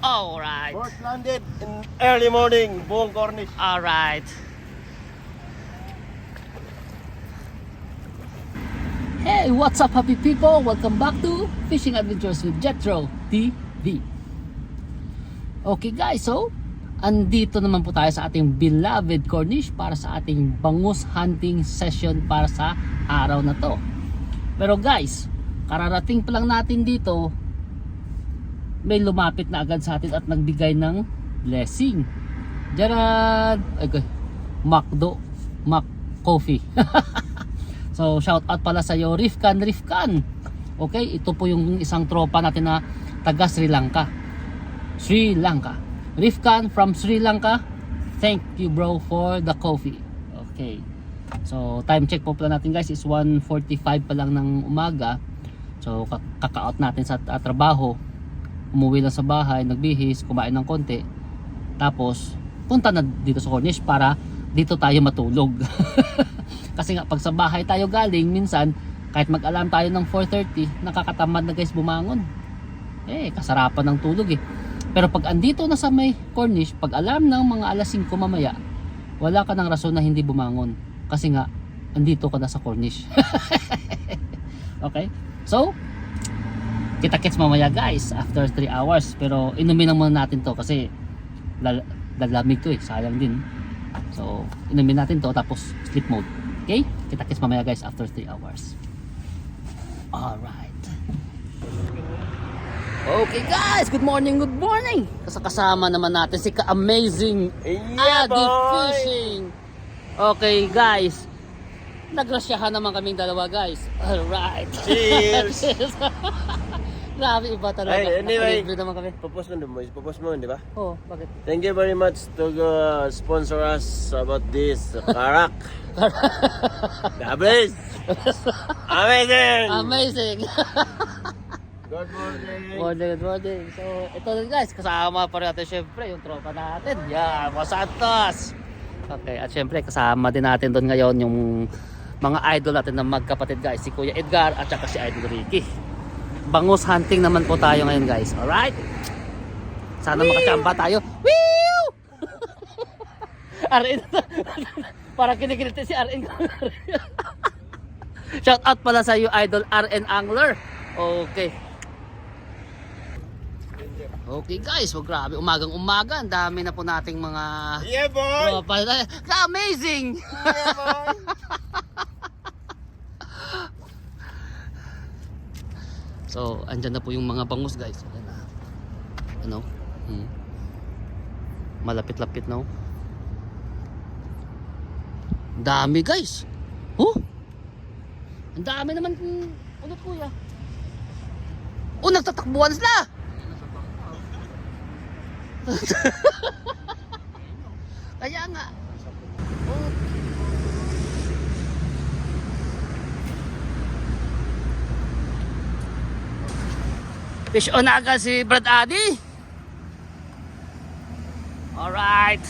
Alright. Port landed in early morning, buong Cornish. Alright. Hey, what's up happy people? Welcome back to Fishing Adventures with Jetro TV. Okay guys, so andito naman po tayo sa ating beloved Cornish para sa ating bangus hunting session para sa araw na to. Pero guys, kararating pa lang natin dito, may lumapit na agad sa atin at nagbigay ng blessing. Jaran! Okay. Macdo. Mac Coffee. so, shout out pala sa iyo, Rifkan, Rifkan. Okay, ito po yung isang tropa natin na taga Sri Lanka. Sri Lanka. Rifkan from Sri Lanka. Thank you bro for the coffee. Okay. So, time check po pala natin guys is 1.45 pa lang ng umaga. So, kaka-out natin sa trabaho umuwi lang sa bahay, nagbihis, kumain ng konti. Tapos, punta na dito sa Cornish para dito tayo matulog. Kasi nga, pag sa bahay tayo galing, minsan, kahit mag-alarm tayo ng 4.30, nakakatamad na guys bumangon. Eh, kasarapan ng tulog eh. Pero pag andito na sa may Cornish, pag alarm ng mga alas 5 mamaya, wala ka ng rason na hindi bumangon. Kasi nga, andito ka na sa Cornish. okay? So, kita-kits mamaya guys after 3 hours. Pero inumin na muna natin to kasi lal lalamig to eh. Sayang din. So inumin natin to tapos sleep mode. Okay? Kita-kits mamaya guys after 3 hours. Alright. Okay guys good morning good morning. Kasama naman natin si ka-amazing Yeah, Adi boy! Fishing. Okay guys. Nagrasyahan naman kaming dalawa guys. Alright. Cheers! Grabe iba talaga. Ay, anyway. Nakalibre naman kami. Pupos mo, boys. Pupos mo, di ba? Oh, bakit? Thank you very much to uh, sponsor us about this Karak. Bless! Amazing! Amazing! Good morning! morning, good morning. So, ito din guys, kasama pa rin natin syempre yung tropa natin. Yan, mga Santos! Okay, at syempre kasama din natin doon ngayon yung mga idol natin na magkapatid guys. Si Kuya Edgar at saka si Idol Ricky. Bangus hunting naman po tayo ngayon guys. Alright? Sana makachamba tayo. Woo! RN. Para kinikiliti si RN. Shout out pala sa iyo idol RN Angler. Okay. Okay guys, so grabe umagang umaga, ang dami na po nating mga Yeah, boy! tropa. Amazing! Yeah, boy! So, andyan na po yung mga bangus guys. Ayan na. Ano? Hmm. Malapit-lapit na. Ang Dami guys. Oh! Ang dami naman kung ano kuya. Oh, nagtatakbuhan sila! Kaya nga. Oh. Fish on na agad si Brad Addy. Alright.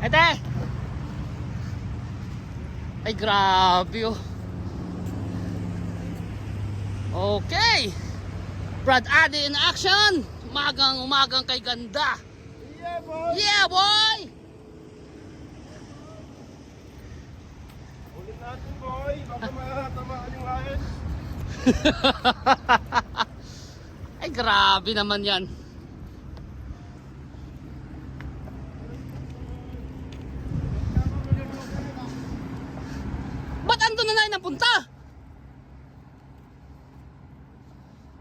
Ete. Ay grabe oh. Okay. Brad Addy in action. Umagang umagang kay ganda. Yeah, boy! Yeah boy. Ulit natin, boy! Baka matamaan yung layan. Ay grabe naman yan. Ba't ando na na napunta?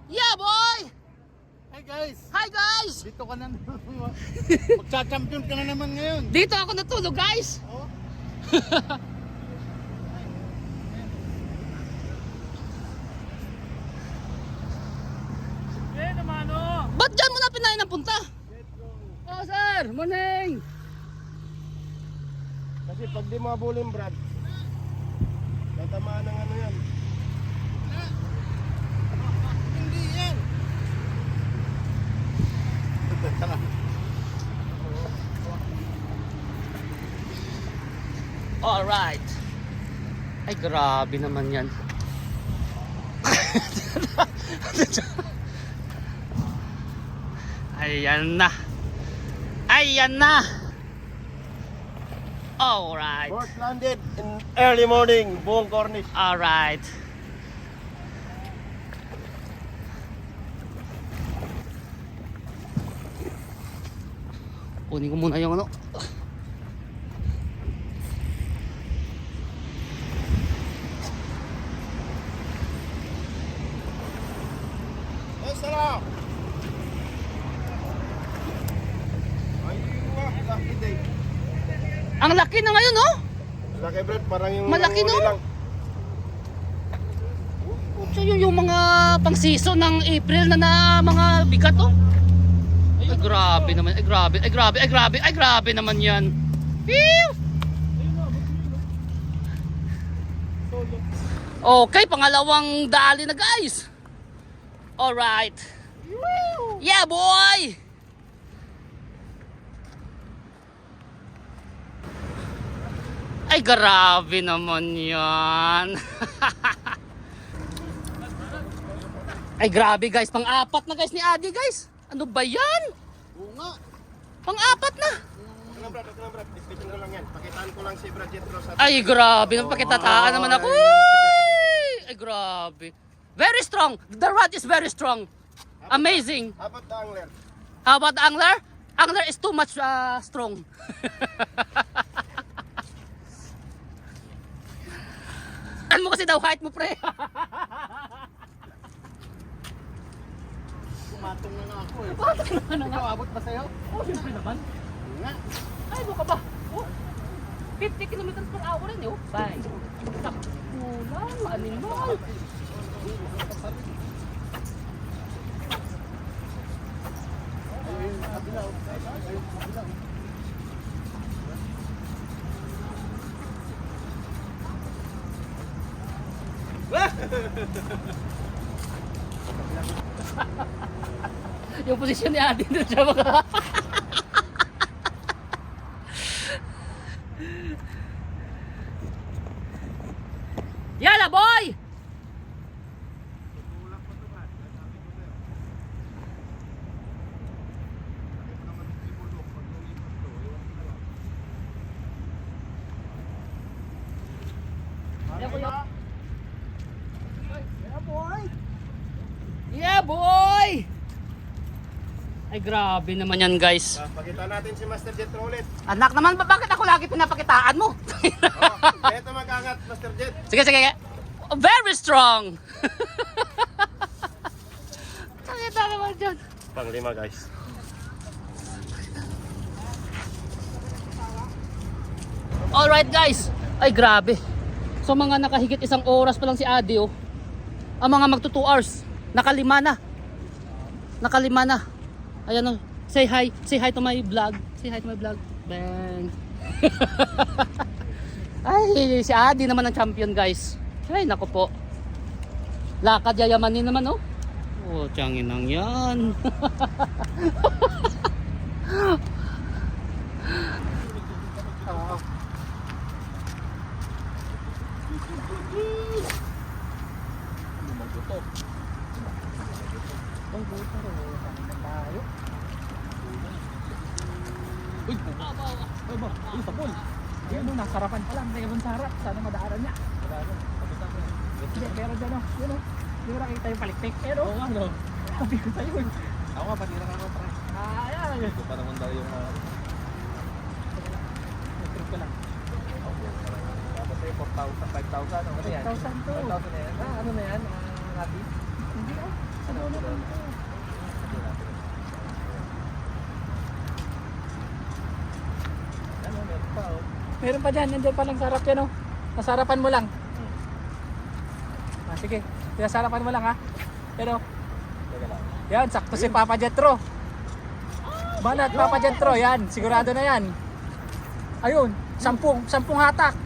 Yeah boy! Hey guys! Hi guys! Dito ka na. Magcha-champion ka na naman ngayon. Dito ako natulog guys! Oh. Eh, naman oh. Ba't dyan mo na pinahin ang punta? Oh sir, morning! Kasi pag di mabulin, Brad, tatamaan ng ano yan. Hindi yan. Alright. Ay, grabe naman yan. Ayan na. Ayan na. Alright. Boat landed in early morning, buong Cornish. Alright. Kunin ko muna yung ano. Eh, Ang laki na ngayon, oh! Laki Brad, parang yung Malaki, no? lang. So yun yung mga pang season ng April na na mga bigat oh. Ay grabe naman, ay grabe, ay grabe, ay grabe, ay grabe naman yan. Phew! Okay, pangalawang dali na guys. Alright. Yeah boy! Ay grabe naman yan. Ay grabe guys, pang-apat na guys ni Adi guys. Ano ba yan? Oo nga. Pang-apat na. Lang Brad, lang Brad. Dispatchin ko lang yan. Pakitaan ko lang si Brad Jetro sa... Ay grabe, napakitataan naman ako. Ay, ay grabe. Very strong. The rod is very strong. Amazing. How about the angler? How about the angler? Angler is too much uh, strong. Ano mo kasi daw height mo pre? Kumatong na nga ako eh. Bakit naman Ikaw, abot ba sa'yo? Oh, siyempre naman. Nga. Ay, mo ka ba? Oh, 50 kilometers per hour rin eh. Oh. Bye. Sakto lang, animal. Yung posisyon ni Ate doon siya mga... Yala boy! Yeah boy! Ay grabe naman yan guys. Ah, Pakita natin si Master Jetro ulit. Anak naman, ba- bakit ako lagi pinapakitaan mo? Oh, ito mag-angat, Master Jet. sige, sige. Very strong! Pakita naman dyan. Panglima guys. Alright guys. Ay grabe. So mga nakahigit isang oras pa lang si Adi oh. Ang mga magto 2 hours. Nakalima na. Nakalima na. Ayan oh. Say hi. Say hi to my vlog. Say hi to my vlog. Bang. Ay, si Adi naman ang champion guys. Ay, nako po. Lakad yayamanin naman oh. Oh, tiyangin lang yan. Uy, Uy, ba? Uy, sapol. Yan mo, nasarapan pa lang. Kaya sa harap. Sana madaanan niya. Hindi, meron dyan o. Yun o. Hindi mo nakita yung palikpik. Pero, Oo nga, no. Sabi ko sa'yo. eh. Ako nga, patira ka ako, pre. Ah, yan. Ito pa naman daw yung... Trip ko lang. Tapos ay 4,000, 5,000. Ano yan? 5,000 to. 5,000 na yan. Ah, ano na yan? Ah, natin? Hindi ah. Ano na to? Ano, meron pa oh. Meron pa dyan, nandiyan pa lang sa harap yan oh. Nasarapan mo lang. Ah, sige, sinasarapan mo lang ha. Pero, yan, sakto si Papa Jetro. Banat Papa Jetro, yan, sigurado na yan. Ayun, sampung, sampung hatak.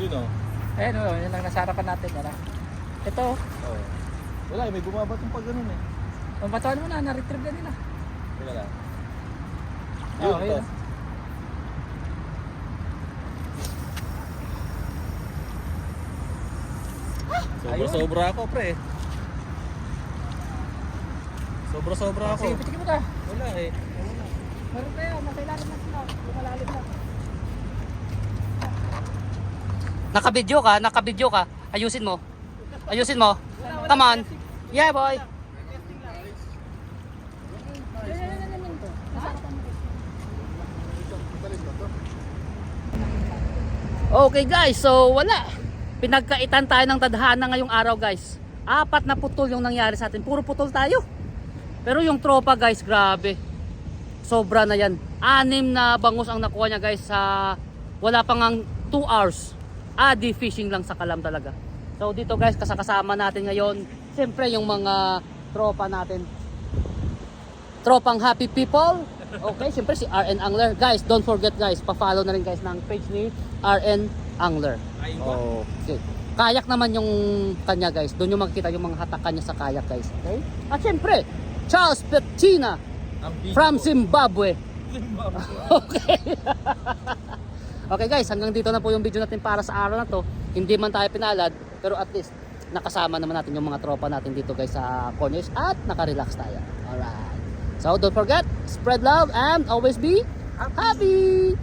Yun oh. Ayan oh, yan lang nasarapan natin. Yan, ah. Ito, Oh. Wala, may bumabat yung pag ganun eh. mabatuan mo na, na-retrieve na nila. Teka lang. Oh, Yun, ayun. to. Sobra, Ayun. sobra ako, pre. Sobra-sobra ako. Sige, pitikin mo ka. Wala eh. Meron tayo, nasa ilalim na sila. Lumalalim na. Nakabidyo ka, nakabidyo ka. Ayusin mo. Ayusin mo. Come on. Yeah, boy. Okay guys, so wala. Pinagkaitan tayo ng tadhana ngayong araw guys. Apat na putol yung nangyari sa atin. Puro putol tayo. Pero yung tropa guys, grabe. Sobra na yan. Anim na bangus ang nakuha niya guys sa wala pang ang 2 hours. Adi fishing lang sa kalam talaga. So dito guys, kasakasama natin ngayon. Siyempre yung mga tropa natin. Tropang happy people. Okay, siyempre si RN Angler. Guys, don't forget guys, pa-follow na rin guys ng page ni RN Angler. Okay. Kayak naman yung kanya guys. Doon yung makikita yung mga hatakan niya sa kayak guys. Okay? At siyempre, Charles Petina from Zimbabwe. okay. okay guys, hanggang dito na po yung video natin para sa araw na to. Hindi man tayo pinalad, pero at least nakasama naman natin yung mga tropa natin dito guys sa Cornish at nakarelax tayo. Alright. So don't forget, spread love and always be happy.